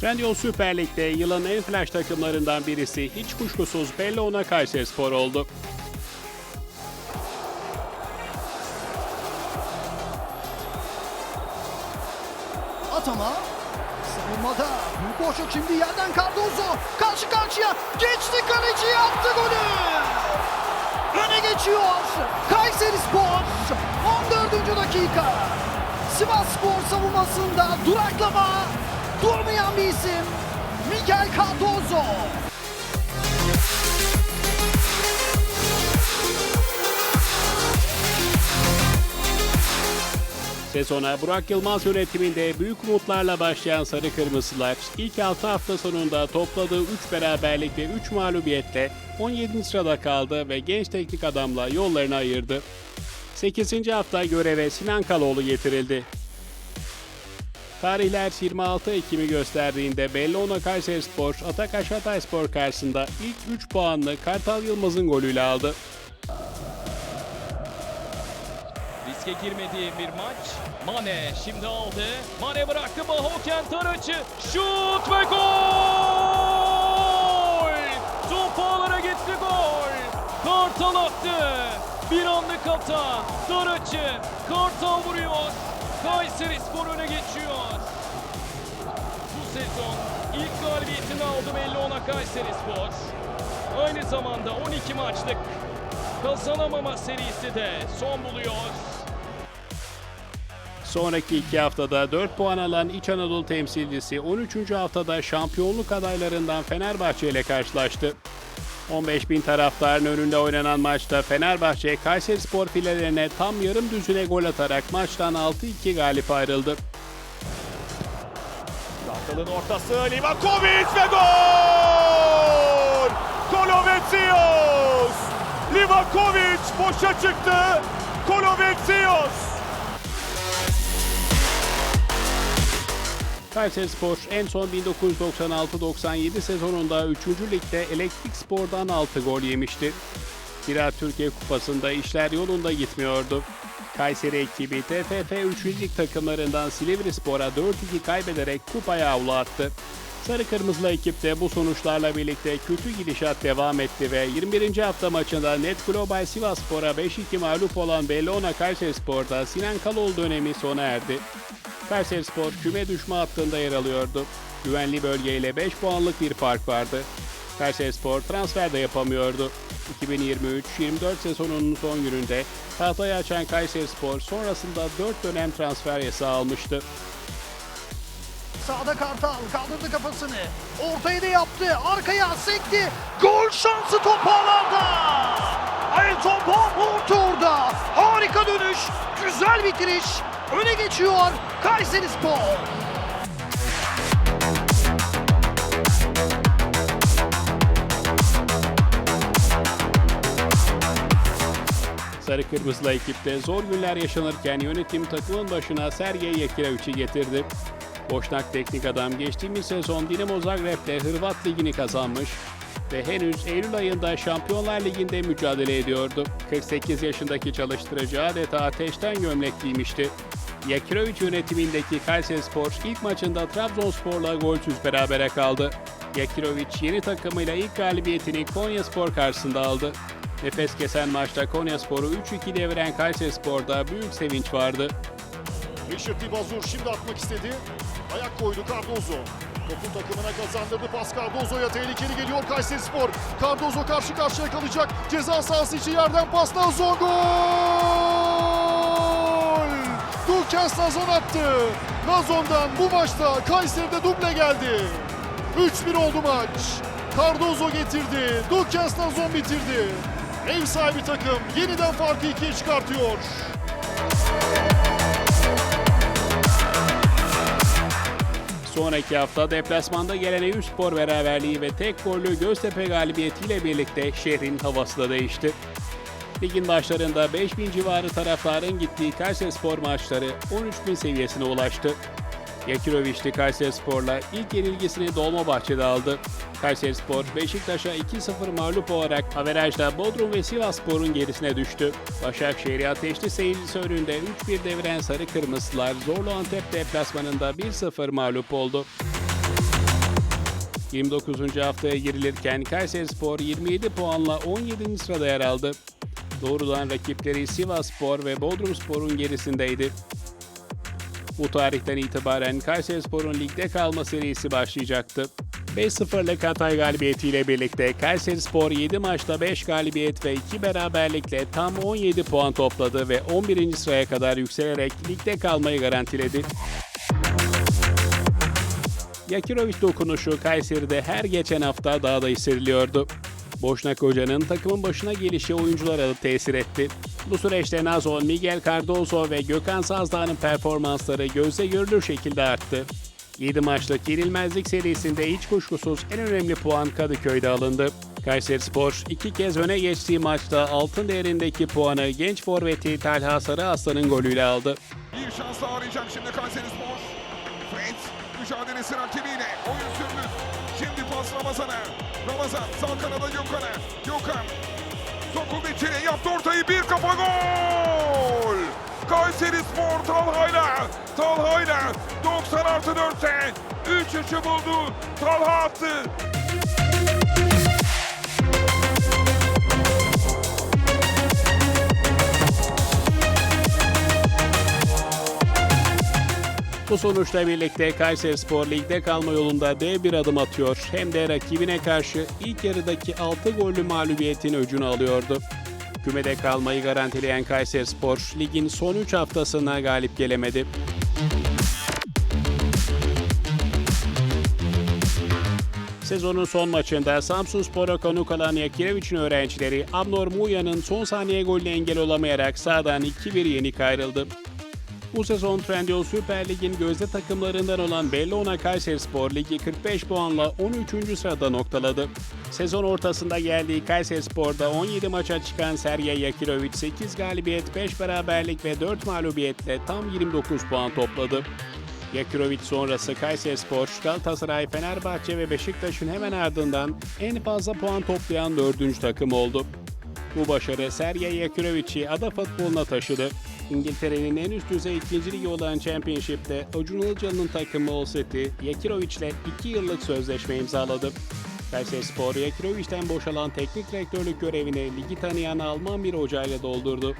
Trendyol Süper Lig'de yılın en flash takımlarından birisi hiç kuşkusuz Bellona Kayserispor oldu. Atama. Savunmada. Büyük boşluk şimdi yerden Cardozo. Karşı karşıya. Geçti kaleci yaptı golü. Öne geçiyor. Kayseri Spor. 14. dakika. Sivas Spor savunmasında duraklama. Durmayan bir isim. Miguel Cardozo. Sezona Burak Yılmaz yönetiminde büyük umutlarla başlayan Sarı Kırmızılar ilk 6 hafta sonunda topladığı 3 beraberlik ve 3 mağlubiyetle 17. sırada kaldı ve genç teknik adamla yollarını ayırdı. 8. hafta göreve Sinan Kaloğlu getirildi. Tarihler 26 Ekim'i gösterdiğinde Bellona Kayserispor, Atakaş Hatayspor karşısında ilk 3 puanını Kartal Yılmaz'ın golüyle aldı. Riske girmediği bir maç. Mane şimdi aldı. Mane bıraktı Bahoken Taraç'ı. Şut ve gol! Top ağlara gitti gol. Kartal attı. Bir anlık hata. Taraç'ı. Kartal vuruyor. Kayseri Spor öne geçiyor. Bu sezon ilk galibiyetini aldı belli ona Kayseri Spor. Aynı zamanda 12 maçlık kazanamama serisi de son buluyor. Sonraki iki haftada 4 puan alan İç Anadolu temsilcisi 13. haftada şampiyonluk adaylarından Fenerbahçe ile karşılaştı. 15 bin taraftarın önünde oynanan maçta Fenerbahçe Kayserispor filelerine tam yarım düzüne gol atarak maçtan 6-2 galip ayrıldı. Kartal'ın ortası Livakovic ve gol! Kolovetsios! Livakovic boşa çıktı. Kolovetsios! Kayserispor en son 1996-97 sezonunda 3. ligde Elektrik Spor'dan 6 gol yemişti. Zira Türkiye Kupası'nda işler yolunda gitmiyordu. Kayseri ekibi TFF 3. lig takımlarından Silivri Spor'a 4-2 kaybederek kupaya avlu attı. Sarı Kırmızılı ekipte bu sonuçlarla birlikte kötü gidişat devam etti ve 21. hafta maçında Net Global Sivasspor'a 5-2 mağlup olan Bellona Kayserispor'da Sinan Kalol dönemi sona erdi. Kayserispor küme düşme hattında yer alıyordu. Güvenli bölgeyle 5 puanlık bir fark vardı. Kayserispor transfer de yapamıyordu. 2023-24 sezonunun son gününde tahtayı açan Kayserispor sonrasında 4 dönem transfer yasağı almıştı. Sağda Kartal kaldırdı kafasını. Ortayı da yaptı. Arkaya sekti. Gol şansı top ağlarda. Ayrton Bob orada. Harika dönüş. Güzel bitiriş. Öne geçiyor Kayseri Spor. Sarı Kırmızılı ekipte zor günler yaşanırken yönetim takımın başına Sergey Yekirevic'i getirdi. Boşnak teknik adam geçtiğimiz sezon Dinamo Zagreb'le Hırvat Ligi'ni kazanmış ve henüz Eylül ayında Şampiyonlar Ligi'nde mücadele ediyordu. 48 yaşındaki çalıştırıcı adeta ateşten gömlek giymişti. Yakirovic yönetimindeki Kayserispor ilk maçında Trabzonspor'la golsüz berabere kaldı. Yakirovic yeni takımıyla ilk galibiyetini Konyaspor karşısında aldı. Nefes kesen maçta Konyaspor'u 3-2 deviren Kayserispor'da büyük sevinç vardı. Richard Dibazur şimdi atmak istedi. Ayak koydu Cardozo. Topu takımına kazandırdı pas Cardozo'ya tehlikeli geliyor Kayserispor. Cardozo karşı karşıya kalacak. Ceza sahası içi yerden pas Nazon gol! Dukes Nazon attı. Nazon'dan bu maçta Kayseri'de duble geldi. 3-1 oldu maç. Cardozo getirdi. Dukes Nazon bitirdi. Ev sahibi takım yeniden farkı ikiye çıkartıyor. Sonraki hafta deplasmanda gelen Eyüp Spor beraberliği ve tek gollü Göztepe galibiyetiyle birlikte şehrin havası da değişti. Ligin başlarında 5000 civarı taraftarın gittiği Kayserispor maçları 13.000 seviyesine ulaştı. Yakirovic'li Kayserispor'la ilk yenilgisini Dolmabahçe'de aldı. Kayserispor Beşiktaş'a 2-0 mağlup olarak averajda Bodrum ve Sivasspor'un gerisine düştü. Başakşehir'i ateşli seyircisi önünde 3-1 deviren Sarı Kırmızılar Zorlu Antep deplasmanında 1-0 mağlup oldu. 29. haftaya girilirken Kayserispor 27 puanla 17. sırada yer aldı. Doğrudan rakipleri Sivasspor ve Bodrumspor'un gerisindeydi. Bu tarihten itibaren Kayserispor'un ligde kalma serisi başlayacaktı. 5-0'lık Hatay galibiyetiyle birlikte Kayserispor 7 maçta 5 galibiyet ve 2 beraberlikle tam 17 puan topladı ve 11. sıraya kadar yükselerek ligde kalmayı garantiledi. Yakirovic dokunuşu Kayseri'de her geçen hafta daha da hissediliyordu. Boşnak Hoca'nın takımın başına gelişi oyunculara da tesir etti. Bu süreçte Nazon, Miguel Cardozo ve Gökhan Sazdağ'ın performansları gözle görülür şekilde arttı. 7 maçlık yenilmezlik serisinde hiç kuşkusuz en önemli puan Kadıköy'de alındı. Kayserispor iki kez öne geçtiği maçta altın değerindeki puanı genç forveti Talha Sarıaslan'ın golüyle aldı. Bir şans daha arayacak şimdi Kayseri Spor. Fred mücadelesi rakibiyle oyun sürmüş. Pas Ramazan'a. Ramazan sağ kanada Gökhan'a. Gökhan sokuldu içeri yaptı ortayı bir kafa gol. Kayseri Spor Talha'yla. Talha'yla 90 artı 4'te 3-3'ü buldu. Talha attı. Bu sonuçla birlikte Kayserispor ligde kalma yolunda dev bir adım atıyor. Hem de rakibine karşı ilk yarıdaki 6 gollü mağlubiyetin öcünü alıyordu. Kümede kalmayı garantileyen Kayserispor ligin son 3 haftasına galip gelemedi. Sezonun son maçında Samsunspor'a konuk alan Yakirevic'in öğrencileri Abnor Muya'nın son saniye golüne engel olamayarak sahadan 2-1 yenik ayrıldı. Bu sezon Trendyol Süper Lig'in gözde takımlarından olan Bellona Kayserispor Ligi 45 puanla 13. sırada noktaladı. Sezon ortasında geldiği Kayserispor'da 17 maça çıkan Sergey Yakirovic 8 galibiyet, 5 beraberlik ve 4 mağlubiyetle tam 29 puan topladı. Yakirovic sonrası Kayserispor, Galatasaray, Fenerbahçe ve Beşiktaş'ın hemen ardından en fazla puan toplayan dördüncü takım oldu. Bu başarı Sergey Yakirovic'i ada futboluna taşıdı. İngiltere'nin en üst düzey ikinci ligi olan Championship'te Acun Ilıcalı'nın takımı All City, Yakirovic'le 2 yıllık sözleşme imzaladı. Kayserispor, Yakirovic'ten boşalan teknik direktörlük görevini ligi tanıyan Alman bir hocayla doldurdu.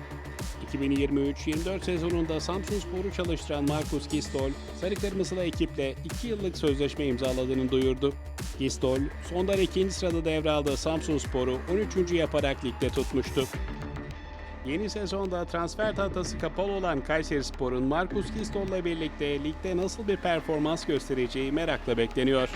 2023-24 sezonunda Samsunspor'u çalıştıran Markus Gistol, Sarı Kırmızılı ekiple 2 yıllık sözleşme imzaladığını duyurdu. Gistol, sondan ikinci sırada devraldığı Samsunspor'u 13. yaparak ligde tutmuştu. Yeni sezonda transfer tahtası kapalı olan Kayserispor'un Markus Gistol'la birlikte ligde nasıl bir performans göstereceği merakla bekleniyor.